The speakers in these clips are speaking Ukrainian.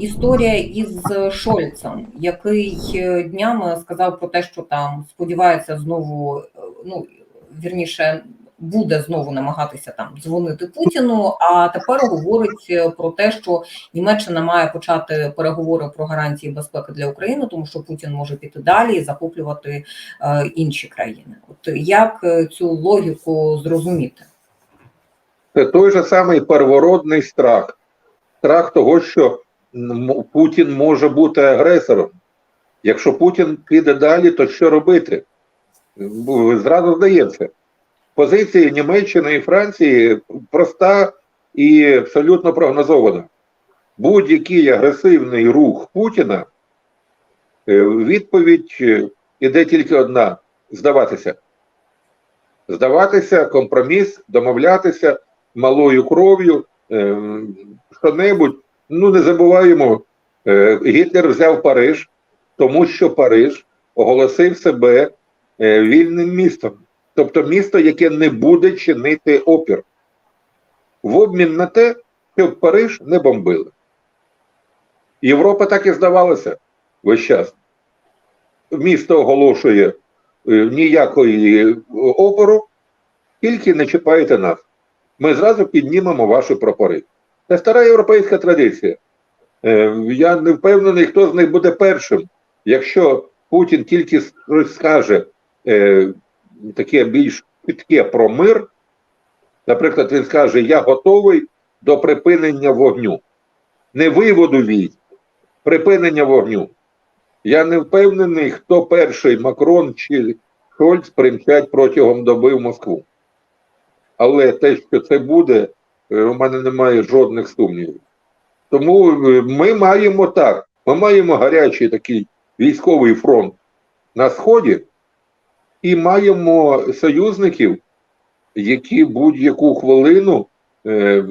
історія із Шольцем, який е, днями сказав про те, що там сподівається знову, е, ну вірніше, буде знову намагатися там дзвонити Путіну. А тепер говорить е, про те, що Німеччина має почати переговори про гарантії безпеки для України, тому що Путін може піти далі і захоплювати е, інші країни. От як цю логіку зрозуміти? Це той же самий первородний страх. Страх того, що Путін може бути агресором. Якщо Путін піде далі, то що робити? Зразу здається. Позиція Німеччини і Франції проста і абсолютно прогнозована. Будь-який агресивний рух Путіна, е, відповідь е, іде тільки одна: здаватися. Здаватися, компроміс, домовлятися малою кров'ю, е, що-небудь. Ну, не забуваємо, е, Гітлер взяв Париж, тому що Париж оголосив себе е, вільним містом. Тобто місто, яке не буде чинити опір. В обмін на те, щоб Париж не бомбили. Європа так і здавалася весь час. Місто оголошує е, ніякої опору, тільки не чіпайте нас. Ми зразу піднімемо ваші прапори. Це стара європейська традиція. Е, Я не впевнений, хто з них буде першим. Якщо Путін тільки скаже е, таке більш чітке про мир, наприклад, він скаже: Я готовий до припинення вогню, не виводу військ, припинення вогню. Я не впевнений, хто перший Макрон чи Шольц примчать протягом доби в Москву. Але те, що це буде, у мене немає жодних сумнівів. Тому е, ми маємо так: ми маємо гарячий такий військовий фронт на Сході, і маємо союзників, які будь-яку хвилину е,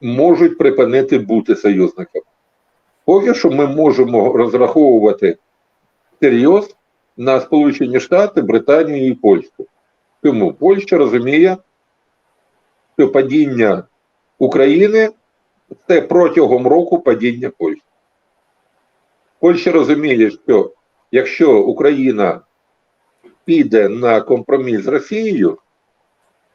можуть припинити бути союзниками. Поки що ми можемо розраховувати серйоз на Сполучені Штати, Британію і Польщу. Тому Польща розуміє, що падіння України це протягом року падіння Польщі. Польща розуміє, що якщо Україна піде на компроміс з Росією,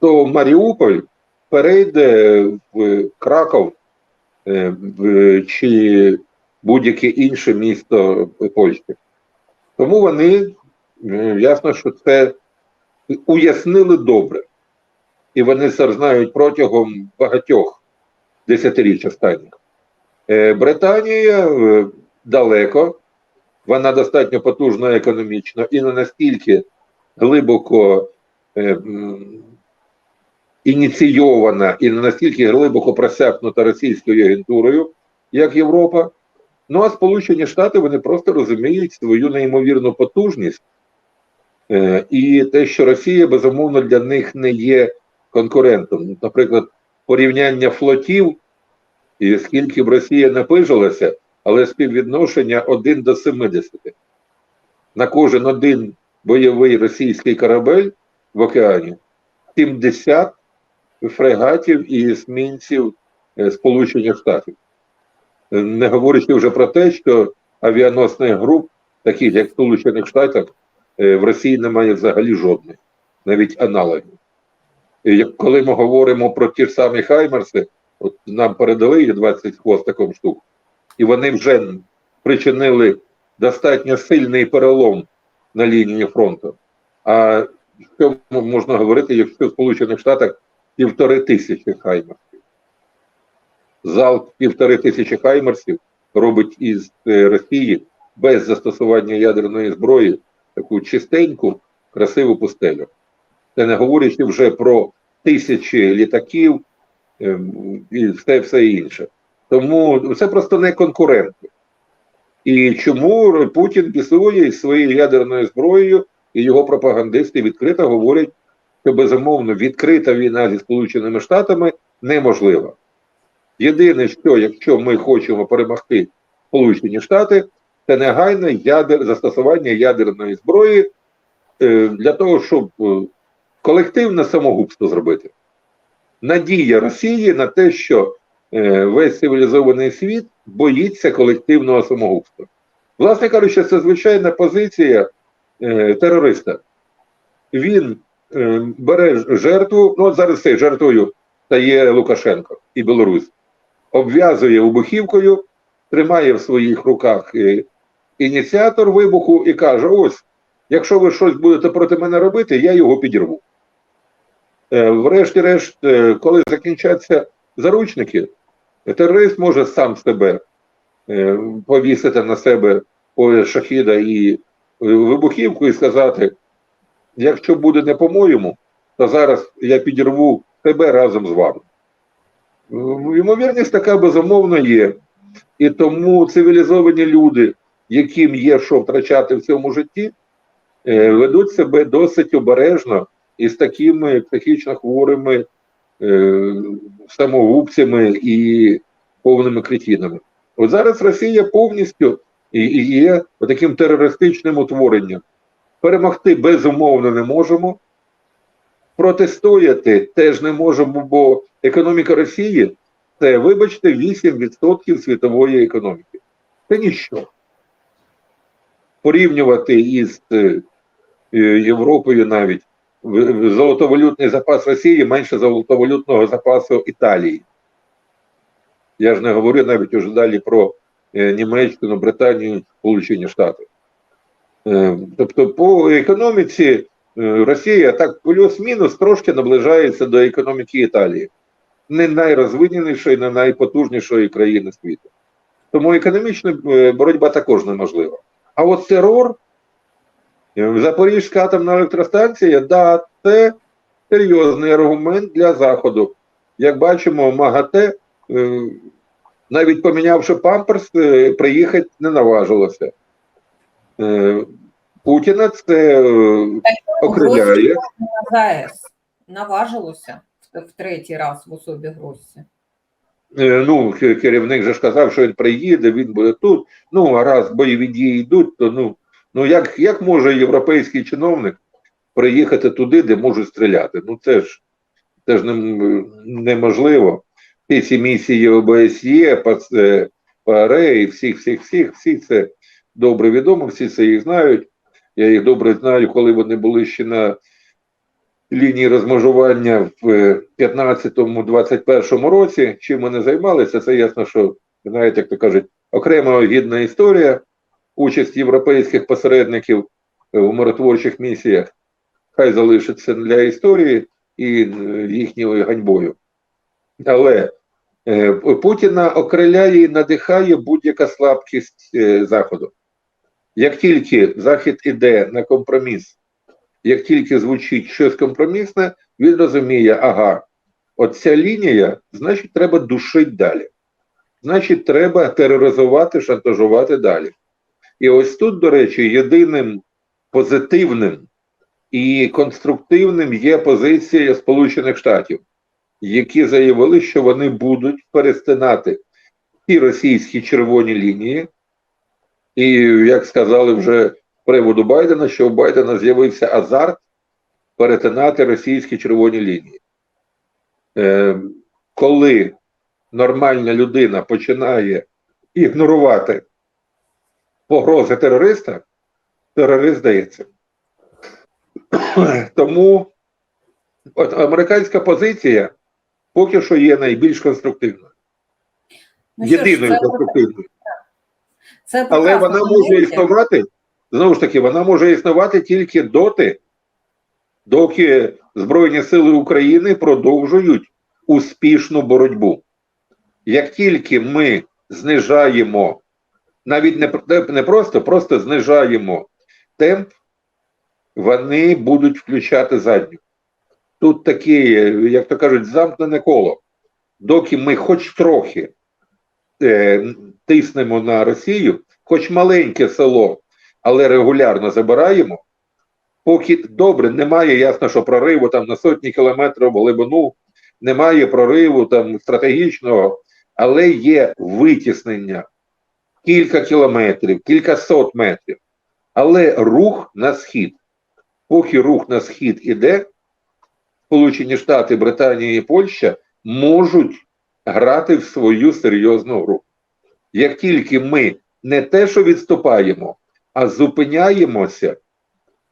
то Маріуполь перейде в Краков е, в, чи будь-яке інше місто Польщі. Тому вони е, ясно, що це уяснили добре. І вони це знають протягом багатьох десятиріч останніх. Е, Британія е, далеко, вона достатньо потужна економічно і не настільки глибоко е, ініційована і не настільки глибоко просякнута російською агентурою, як Європа. Ну а Сполучені Штати вони просто розуміють свою неймовірну потужність і те, що Росія безумовно для них не є конкурентом. Наприклад, порівняння флотів, і скільки б Росія напижилася, але співвідношення 1 до 70. На кожен один бойовий російський корабель в океані 70 фрегатів і есмінців е, Сполучених Штатів. Не говорячи вже про те, що авіаносних груп, таких як Сполучених Штатах, е, в Росії немає взагалі жодних, навіть аналогів. Коли ми говоримо про ті ж самі Хаймерси, от нам передали їх 20 з хвостиком штук, і вони вже причинили достатньо сильний перелом на лінії фронту. А що можна говорити, якщо в Сполучених Штатах півтори тисячі хаймерсів? Залп півтори тисячі хаймерсів робить із е, Росії без застосування ядерної зброї таку чистеньку, красиву пустелю. Це не говорячи вже про тисячі літаків ем, і все, все інше. Тому це просто не конкуренти. І чому Путін пісує із своєю ядерною зброєю, і його пропагандисти відкрито говорять, що безумовно відкрита війна зі Сполученими Штатами неможлива. Єдине, що якщо ми хочемо перемогти Сполучені Штати, це негайне ядер, застосування ядерної зброї е, для того, щоб е, колективне самогубство зробити. Надія Росії на те, що е, весь цивілізований світ боїться колективного самогубства. Власне кажучи, це звичайна позиція е, терориста. Він е, бере жертву, ну от зараз цей жертвою стає Лукашенко і Білорусь, обв'язує вибухівкою, тримає в своїх руках е, ініціатор вибуху і каже: ось, якщо ви щось будете проти мене робити, я його підірву. Е, Врешті-решт, е, коли закінчаться заручники, терорист може сам себе е, повісити на себе шахіда і вибухівку і сказати: якщо буде не по-моєму, то зараз я підірву тебе разом з вами. Ймовірність така безумовно є. І тому цивілізовані люди, яким є що втрачати в цьому житті, ведуть себе досить обережно і з такими психічно хворими е, самогубцями і повними кретінами. От зараз Росія повністю є таким терористичним утворенням. Перемогти безумовно не можемо. Протистояти теж не можемо, бо економіка Росії це, вибачте, 8% світової економіки. Це ніщо. Порівнювати із е, Європою навіть золотовалютний запас Росії менше золотовалютного запасу Італії. Я ж не говорю навіть уже далі про е, Німеччину, Британію, Сполучені Штати. Е, Тобто, по економіці е, Росія так плюс-мінус трошки наближається до економіки Італії, не найрозвиненішої, не найпотужнішої країни світу. Тому економічна боротьба також неможлива. А от терор, Запорізька атомна електростанція, да, це серйозний аргумент для Заходу. Як бачимо, МАГАТЕ, е, навіть помінявши памперс, е, приїхати не наважилося. Е, Путіна це е, окриляє. наважилося в, третій раз в особі Гроссі. Е, Ну, керівник же ж казав, що він приїде, він буде тут. Ну, а раз бойові дії йдуть, то ну, ну як, як може європейський чиновник приїхати туди, де можуть стріляти? Ну це ж це ж нем- неможливо. Всі ці місії ОБСЄ, е, ПАРЕ і всіх, всіх, всіх, всі це добре відомо, всі це їх знають. Я їх добре знаю, коли вони були ще на лінії розмежування в е, 15-21 році. Чим вони займалися, це ясно, що знаєте, як то кажуть, окрема гідна історія, участь європейських посередників е, у миротворчих місіях. Хай залишиться для історії і е, їхньою ганьбою. Але е, Путіна окриляє і надихає будь-яка слабкість е, Заходу. Як тільки Захід іде на компроміс, як тільки звучить щось компромісне, він розуміє, ага, оця лінія, значить, треба душити далі. Значить, треба тероризувати, шантажувати далі. І ось тут, до речі, єдиним позитивним і конструктивним є позиція Сполучених Штатів, які заявили, що вони будуть перестинати ті російські червоні лінії. І як сказали вже приводу Байдена, що у Байдена з'явився азарт перетинати російські червоні лінії. Е, коли нормальна людина починає ігнорувати погрози терориста, терорист здається. Тому от американська позиція поки що є найбільш конструктивною. Ну, Єдиною це- конструктивною. Це Але вона може існувати, знову ж таки, вона може існувати тільки доти, доки Збройні Сили України продовжують успішну боротьбу. Як тільки ми знижаємо, навіть не, не просто, просто знижаємо темп, вони будуть включати задню. Тут таке, як то кажуть, замкнене коло. Доки ми хоч трохи е, тиснемо на Росію, хоч маленьке село, але регулярно забираємо, поки добре, немає ясно, що прориву там на сотні кілометрів глибину, немає прориву там стратегічного, але є витіснення кілька кілометрів, кілька сот метрів. Але рух на схід. Поки рух на схід іде, Сполучені Штати, Британія і Польща можуть грати в свою серйозну гру. Як тільки ми не те, що відступаємо, а зупиняємося,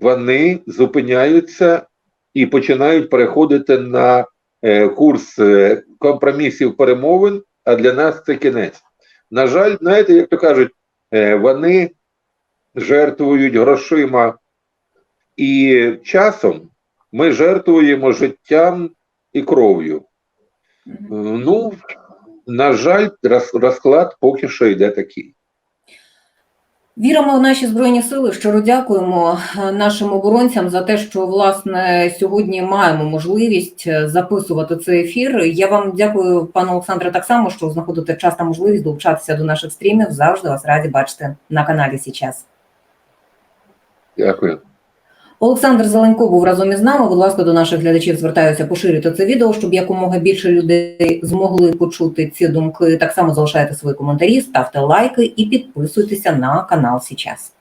вони зупиняються і починають переходити на е, курс е, компромісів перемовин, а для нас це кінець. На жаль, знаєте, як то кажуть, е, вони жертвують грошима і часом, ми жертвуємо життям і кров'ю. Ну, на жаль, розклад поки що йде такий. Віримо в наші збройні сили. Щиро дякуємо е, нашим оборонцям за те, що власне сьогодні маємо можливість е, записувати цей ефір. Я вам дякую, пане Олександре, так само, що знаходите час та можливість долучатися до наших стрімів. Завжди вас раді бачити на каналі Сейчас. Дякую. Олександр Зеленко був разом із нами. Будь ласка, до наших глядачів звертаюся поширюйте це відео, щоб якомога більше людей змогли почути ці думки. Так само залишайте свої коментарі, ставте лайки і підписуйтеся на канал Січас.